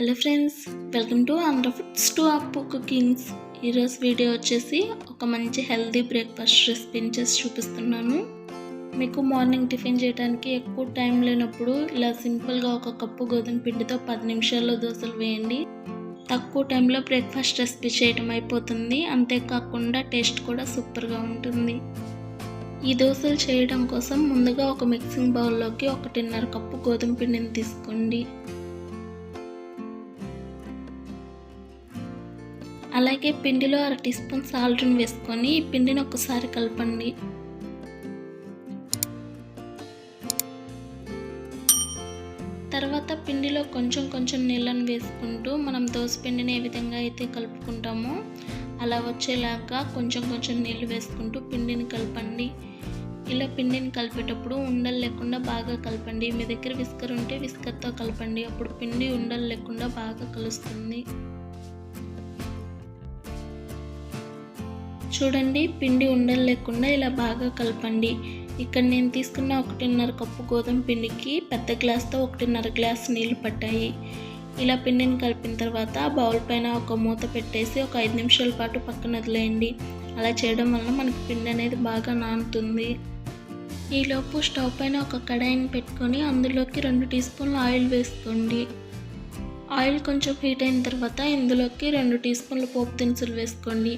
Hello friends welcome to Andhra foods to Appu cookings ఈరోజు video వచ్చేసి ఒక మంచి హెల్దీ బ్రేక్ఫాస్ట్ రెసిపీని చేసి చూపిస్తున్నాను. మీకు మార్నింగ్ టిఫిన్ చేయడానికి ఎక్కువ టైం లేనప్పుడు ఇలా సింపుల్గా ఒక కప్పు గోధుమ పిండితో పది నిమిషాల్లో దోశలు వేయండి. తక్కువ టైంలో బ్రేక్ఫాస్ట్ రెసిపీ చేయడం అయిపోతుంది. అంతేకాకుండా టేస్ట్ కూడా సూపర్గా ఉంటుంది. ఈ దోశలు చేయడం కోసం ముందుగా ఒక మిక్సింగ్ బౌల్లోకి ఒకటిన్నర కప్పు గోధుమ పిండిని తీసుకోండి. అలాగే పిండిలో అర టీ స్పూన్ సాల్ట్ని వేసుకొని ఈ పిండిని ఒకసారి కలపండి. తర్వాత పిండిలో కొంచెం కొంచెం నీళ్ళను వేసుకుంటూ మనం దోశ పిండిని ఏ విధంగా అయితే కలుపుకుంటామో అలా వచ్చేలాగా కొంచెం కొంచెం నీళ్ళు వేసుకుంటూ పిండిని కలపండి. ఇలా పిండిని కలిపేటప్పుడు ఉండలు లేకుండా బాగా కలపండి. మీ దగ్గర విస్కర్ ఉంటే విస్కర్తో కలపండి. అప్పుడు పిండి ఉండలు లేకుండా బాగా కలుస్తుంది. చూడండి పిండి ఉండలు లేకుండా ఇలా బాగా కలపండి. ఇక్కడ నేను తీసుకున్న ఒకటిన్నర కప్పు గోధుమ పిండికి పెద్ద గ్లాస్తో ఒకటిన్నర గ్లాస్ నీళ్ళు పట్టాయి. ఇలా పిండిని కలిపిన తర్వాత బౌల్ పైన ఒక మూత పెట్టేసి ఒక ఐదు నిమిషాల పాటు పక్కన వదిలేయండి. అలా చేయడం వల్ల మనకి పిండి అనేది బాగా నానుతుంది. ఈలోపు స్టవ్ పైన ఒక కడాయిని పెట్టుకొని అందులోకి రెండు టీ స్పూన్ల ఆయిల్ వేసుకోండి. ఆయిల్ కొంచెం హీట్ అయిన తర్వాత ఇందులోకి రెండు టీ స్పూన్ల పోపు దినుసులు వేసుకోండి.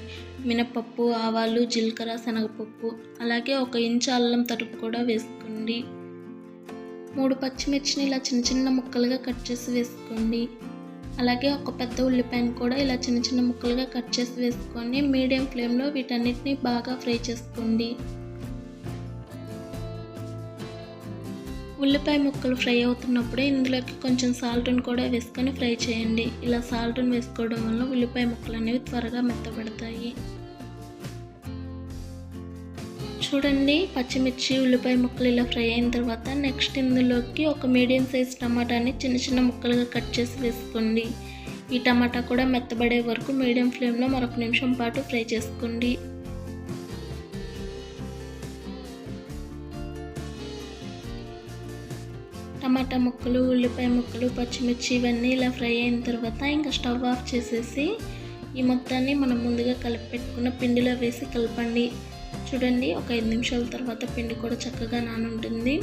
మినపప్పు ఆవాలు జీలకర్ర శనగపప్పు అలాగే ఒక ఇంచు అల్లం తరుపు కూడా వేసుకోండి. మూడు పచ్చిమిర్చిని ఇలా చిన్న చిన్న ముక్కలుగా కట్ చేసి వేసుకోండి. అలాగే ఒక పెద్ద ఉల్లిపాయను కూడా ఇలా చిన్న చిన్న ముక్కలుగా కట్ చేసి వేసుకొని మీడియం ఫ్లేమ్లో వీటన్నిటిని బాగా ఫ్రై చేసుకోండి. ఉల్లిపాయ ముక్కలు ఫ్రై అవుతున్నప్పుడే ఇందులోకి కొంచెం సాల్ట్ని కూడా వేసుకొని ఫ్రై చేయండి. ఇలా సాల్ట్ని వేసుకోవడం వల్ల ఉల్లిపాయ ముక్కలు అనేవి త్వరగా మెత్తబడతాయి. చూడండి పచ్చిమిర్చి ఉల్లిపాయ ముక్కలు ఇలా ఫ్రై అయిన తర్వాత నెక్స్ట్ ఇందులోకి ఒక మీడియం సైజ్ టమాటాని చిన్న చిన్న ముక్కలుగా కట్ చేసి వేసుకోండి. ఈ టమాటా కూడా మెత్తబడే వరకు మీడియం ఫ్లేమ్లో మరొక నిమిషం పాటు ఫ్రై చేసుకోండి. టమాటా ముక్కలు ఉల్లిపాయ ముక్కలు పచ్చిమిర్చి ఇవన్నీ ఇలా ఫ్రై అయిన తర్వాత ఇంకా స్టవ్ ఆఫ్ చేసేసి ఈ మొత్తాన్ని మనం ముందుగా కలిపి పెట్టుకున్న పిండిలో వేసి కలపండి. చూడండి ఒక ఐదు నిమిషాల తర్వాత పిండి కూడా చక్కగా నానుంటుంది.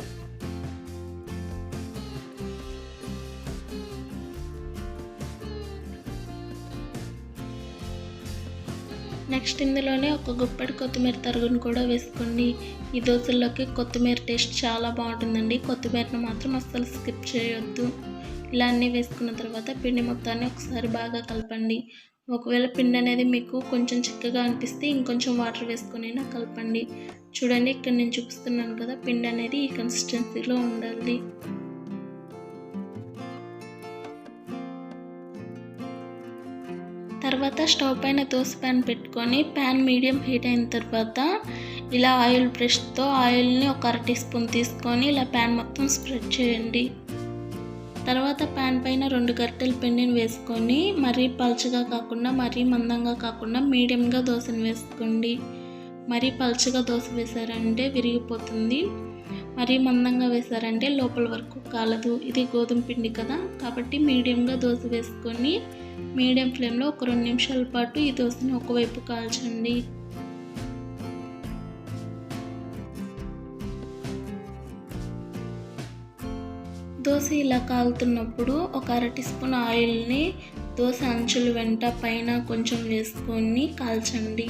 నెక్స్ట్ ఇందులోనే ఒక గుప్పటి కొత్తిమీర తరుగును కూడా వేసుకోండి ఈ దోశల్లోకి కొత్తిమీర టేస్ట్ చాలా బాగుంటుందండి. కొత్తిమీరను మాత్రం అస్సలు స్కిప్ చేయొద్దు. ఇలా అన్నీ వేసుకున్న తర్వాత పిండి మొత్తాన్ని ఒకసారి బాగా కలపండి. ఒకవేళ పిండి అనేది మీకు కొంచెం చిక్కగా అనిపిస్తే ఇంకొంచెం వాటర్ వేసుకొని కలపండి. చూడండి ఇక్కడ నేను చూపిస్తున్నాను కదా పిండి అనేది ఈ కన్సిస్టెన్సీలో ఉండాలి. తర్వాత స్టవ్ పైన దోశ ప్యాన్ పెట్టుకొని ప్యాన్ మీడియం హీట్ అయిన తర్వాత ఇలా ఆయిల్ బ్రష్తో ఆయిల్ని ఒక అర టీ స్పూన్ తీసుకొని ఇలా ప్యాన్ మొత్తం స్ప్రెడ్ చేయండి. తర్వాత ప్యాన్ పైన రెండు గరిటెల పిండిని వేసుకొని మరీ పల్చగా కాకుండా మరీ మందంగా కాకుండా మీడియంగా దోశను వేసుకోండి. మరీ పల్చగా దోశ వేసారంటే విరిగిపోతుంది. మరీ మందంగా వేసారంటే లోపల వరకు కాలదు. ఇది గోధుమ పిండి కదా. కాబట్టి మీడియంగా దోశ వేసుకొని మీడియం ఫ్లేమ్లో ఒక రెండు నిమిషాల పాటు ఈ దోశని ఒకవైపు కాల్చండి. దోశ ఇలా కాలుతున్నప్పుడు ఒక అర టీ స్పూన్ ఆయిల్ని దోశ అంచుల వెంట పైన కొంచెం వేసుకొని కాల్చండి.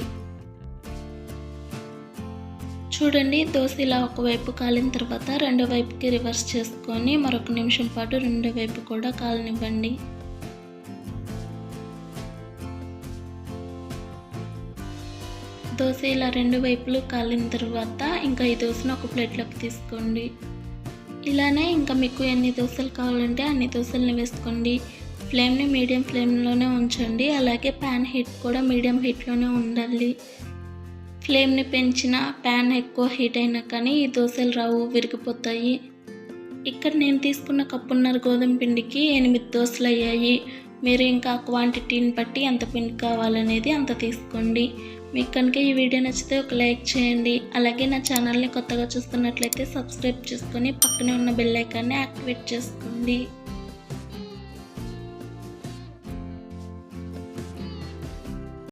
చూడండి దోశ ఇలా ఒకవైపు కాలిన తర్వాత రెండో వైపుకి రివర్స్ చేసుకొని మరొక నిమిషం పాటు రెండో వైపు కూడా కాలనివ్వండి. దోశ ఇలా రెండు వైపులు కాలిన తర్వాత ఇంకా ఈ దోశను ఒక ప్లేట్లోకి తీసుకోండి. ఇలానే ఇంకా మీకు ఎన్ని దోశలు కావాలంటే అన్ని దోశల్ని వేసుకోండి. ఫ్లేమ్ని మీడియం ఫ్లేమ్లోనే ఉంచండి. అలాగే ప్యాన్ హీట్ కూడా మీడియం హీట్లోనే ఉండాలి. ఫ్లేమ్ని పెంచిన ప్యాన్ ఎక్కువ హీట్ అయినా కానీ ఈ దోశలు రావు విరిగిపోతాయి. ఇక్కడ నేను తీసుకున్న కప్పున్నర గోధుమ పిండికి ఎనిమిది దోశలు అయ్యాయి. మీరు ఇంకా క్వాంటిటీని బట్టి ఎంత పిండి కావాలనేది అంత తీసుకోండి. మీకు కనుక ఈ వీడియో నచ్చితే ఒక లైక్ చేయండి. అలాగే నా ఛానల్ని కొత్తగా చూస్తున్నట్లయితే సబ్స్క్రైబ్ చేసుకొని పక్కనే ఉన్న బెల్ ఐకాన్ని యాక్టివేట్ చేసుకోండి.